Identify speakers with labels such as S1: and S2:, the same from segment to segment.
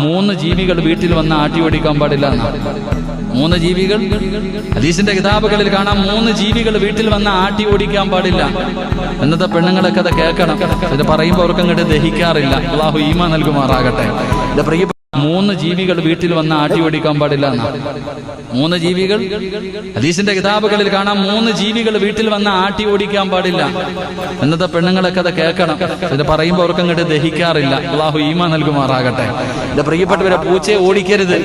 S1: മൂന്ന് ജീവികൾ വീട്ടിൽ വന്ന് ആട്ടി ഓടിക്കാൻ പാടില്ല മൂന്ന് ജീവികൾ? ഹദീസിന്റെ കിതാബുകളിൽ കാണാം മൂന്ന് ജീവികൾ വീട്ടിൽ വന്ന് ആട്ടി ഓടിക്കാൻ പാടില്ല. എന്നത്തെ പെണ്ണുങ്ങളൊക്കെ അത് കേൾക്കണം. ഇത് പറയുമ്പോൾ അവർക്ക് അങ്ങോട്ട് ദഹിക്കാറില്ല. അള്ളാഹു ഈമ നൽകുമാറാകട്ടെ. ഇത് പ്രിയ മൂന്ന് ജീവികൾ വീട്ടിൽ വന്ന് ഓടിക്കാൻ പാടില്ല എന്നാണ് മൂന്ന് ജീവികൾ? ഹദീസിന്റെ കിതാബുകളിൽ കാണാം മൂന്ന് ജീവികൾ വീട്ടിൽ വന്ന് ആട്ടി ഓടിക്കാൻ പാടില്ല. എന്നത്തെ പെണ്ണുങ്ങളൊക്കെ അത് കേൾക്കണം. ഇത് പറയുമ്പോൾ അവർക്ക് അങ്ങോട്ട് ദഹിക്കാറില്ല. അള്ളാഹു ഈമ നൽകുമാറാകട്ടെ. എന്റെ പ്രിയപ്പെട്ടവരെ പൂച്ചയെ ഓടിക്കരുത്.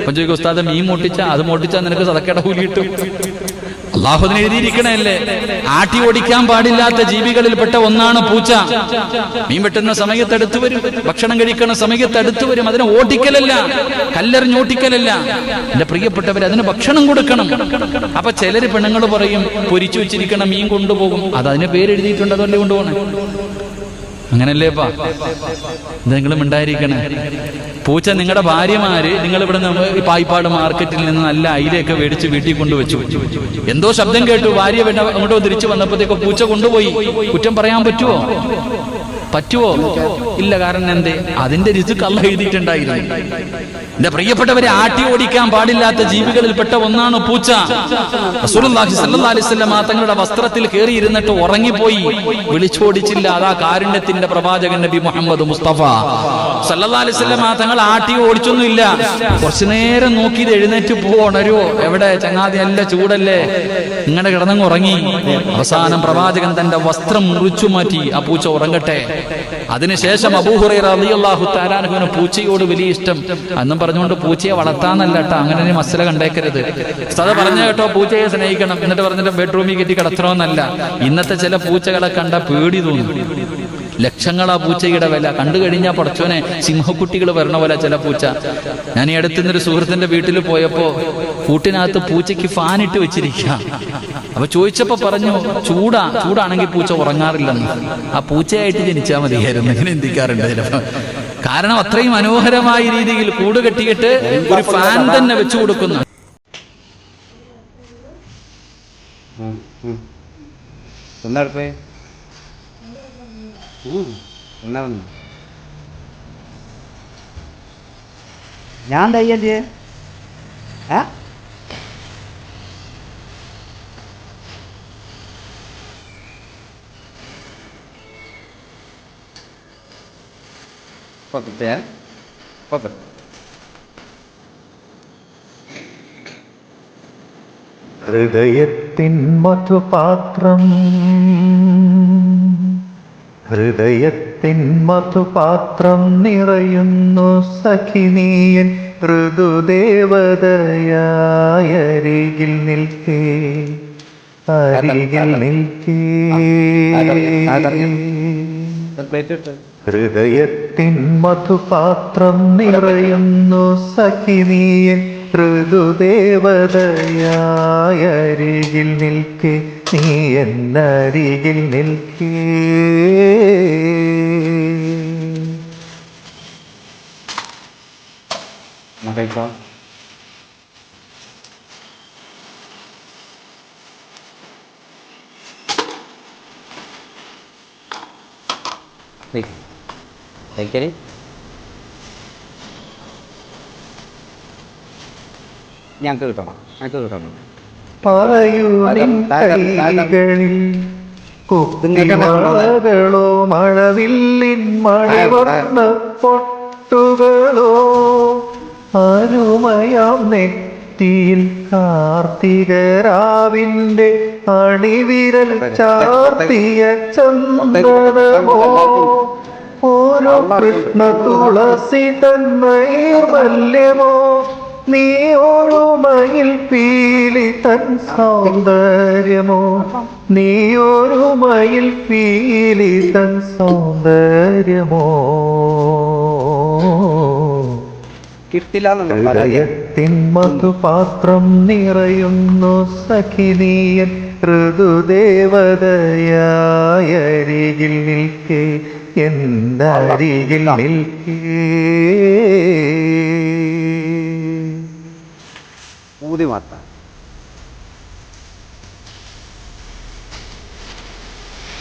S1: അപ്പൊ ഉസ്താദ് മീൻ മുട്ടിച്ച? അത് മോട്ടിച്ചാൽ നിനക്ക് സതക്കട കൂലി കിട്ടും അള്ളാഹു അതിന് എഴുതിയിരിക്കണല്ലേ ആട്ടി ഓടിക്കാൻ പാടില്ലാത്ത ജീവികളിൽപ്പെട്ട ഒന്നാണ് പൂച്ച. മീൻ വെട്ടുന്ന സമയത്ത് അടുത്ത് വരും ഭക്ഷണം കഴിക്കുന്ന സമയത്ത് അടുത്ത് വരും അതിനെ ഓടിക്കലല്ല കല്ലെറിഞ്ഞോട്ടിക്കലല്ല എന്റെ പ്രിയപ്പെട്ടവർ അതിന് ഭക്ഷണം കൊടുക്കണം. അപ്പൊ ചിലര് പെണ്ണുങ്ങൾ പറയും പൊരിച്ചു വെച്ചിരിക്കണം മീൻ കൊണ്ടുപോകും. അത് അതിന് പേരെഴുതിയിട്ടുണ്ട് അതല്ലേ കൊണ്ടുപോകണേ. അങ്ങനല്ലേപ്പാ ഇതെങ്കിലും ഉണ്ടായിരിക്കണേ പൂച്ച നിങ്ങളുടെ ഭാര്യമാര് നിങ്ങൾ ഇവിടെ നിന്ന് ഈ പായിപ്പാട് മാർക്കറ്റിൽ നിന്ന് നല്ല അയിലയൊക്കെ മേടിച്ച് വീട്ടിൽ കൊണ്ടുവച്ചു. എന്തോ ശബ്ദം കേട്ടു. ഭാര്യ അങ്ങോട്ടോ തിരിച്ചു വന്നപ്പോഴത്തേക്കോ പൂച്ച കൊണ്ടുപോയി. കുറ്റം പറയാൻ പറ്റുമോ പറ്റുമോ ഇല്ല കാരണം എന്തേ? അതിന്റെ രുചിക്ക് അല്ല എഴുതിയിട്ടുണ്ടായിരുന്നു എന്റെ പ്രിയപ്പെട്ടവരെ ആട്ടി ഓടിക്കാൻ പാടില്ലാത്ത ജീവികളിൽപ്പെട്ട ഒന്നാണ് പൂച്ച. വസല്ലം തങ്ങളുടെ വസ്ത്രത്തിൽ കയറിയിരുന്നിട്ട് ഉറങ്ങിപ്പോയി. വിളിച്ചോടിച്ചില്ല. അതാ കാരുണ്യത്തിന്റെ പ്രവാചകൻ നബി മുഹമ്മദ് മുസ്തഫ. സല്ലല്ലാഹി അലൈഹി വസല്ലം തങ്ങൾ ആട്ടി ഓടിച്ചൊന്നുമില്ല. കുറച്ചു നേരം നോക്കി എഴുന്നേറ്റ് പോണരോ എവിടെ? ചങ്ങാതി അല്ല ചൂടല്ലേ? ഇങ്ങനെ കിടന്നങ്ങ് ഉറങ്ങി. അവസാനം പ്രവാചകൻ തന്റെ വസ്ത്രം മുറിച്ചു മാറ്റി. ആ പൂച്ച ഉറങ്ങട്ടെ. അതിനുശേഷം അബൂഹുറൈറ റളിയല്ലാഹു പൂച്ചയോട് വലിയ ഇഷ്ടം. അന്നും പറഞ്ഞുകൊണ്ട് പൂച്ചയെ വളർത്താന്നല്ല കേട്ടോ അങ്ങനെ ഒരു മസല കണ്ടേക്കരുത്. സത പറഞ്ഞ കേട്ടോ പൂച്ചയെ സ്നേഹിക്കണം. എന്നിട്ട് പറഞ്ഞിട്ട് ബെഡ്റൂമിൽ കെട്ടി കിടത്തണമെന്നല്ല ഇന്നത്തെ ചില പൂച്ചകളെ കണ്ട പേടി തോന്നും. ലക്ഷങ്ങളാ പൂച്ചയുടെ വില. കണ്ടു കഴിഞ്ഞാൽ പടച്ചോനെ സിംഹക്കുട്ടികൾ വരണ പോലെ ചില പൂച്ച. ഞാൻ ഈ അടുത്തുനിന്നൊരു സുഹൃത്തിന്റെ വീട്ടിൽ പോയപ്പോ കൂട്ടിനകത്ത് പൂച്ചയ്ക്ക് ഫാൻ ഇട്ട് വെച്ചിരിക്കുക അപ്പൊ ചോദിച്ചപ്പോ പറഞ്ഞു ചൂടാ ചൂടാണെങ്കിൽ പൂച്ച ഉറങ്ങാറില്ലെന്ന്. ആ പൂച്ചയായിട്ട് ജനിച്ചാൽ മതിയായിരുന്നു. ഇങ്ങനെ ചിന്തിക്കാറുണ്ട് ചിലപ്പോ. കാരണം അത്രയും മനോഹരമായ രീതിയിൽ കൂട് കെട്ടിയിട്ട് ഒരു ഫാൻ തന്നെ വെച്ചു കൊടുക്കുന്നു.
S2: ഞാൻ തയ്യല്ലേ ഏ? പത്തേ പത്ത്
S3: ഹൃദയത്തിൻ മധുപാത്രം. ഹൃദയത്തിൻ മധുപാത്രം നിറയുന്നു സഖിനീയൻ ഋതുദേവതയായരികിൽ നിൽക്കേ. അരികിൽ നിൽക്കേ. ഹൃദയത്തിൻ മധുപാത്രം നിറയുന്നു സഖിനിയൻ ഋതുദേവതയായരികിൽ നിൽക്കേ നീ എന്നരികിൽ നിൽക്കേ.
S2: കഴിക്കോ it? ഞങ്ങൾക്ക് കിട്ടണം. ഞങ്ങൾക്ക് കിട്ടണം.
S3: മഴവില്ലിൻ പൊട്ടുകളോ നെറ്റിയിൽ കാർത്തികരാവിന്റെ അണിവിരൽ ചാർത്തിയ ചന്ദനമോ ഓരോ കൃഷ്ണ തുളസി തന്നൈർമല്യമോ നീ ഓടുമയിൽ പീലി തൻ സൗന്ദര്യമോ നീ ഓടുമയിൽ പീലി തൻ സൗന്ദര്യമോ. ഹൃദയത്തിൻ മധുപാത്രം നിറയുന്നു സഖിനീയൻ ഋതുദേവതയായരികിൽ നിൽക്കേ. എന്നരികിൽ നിൽക്കേ.
S2: ഊതി മാത്താം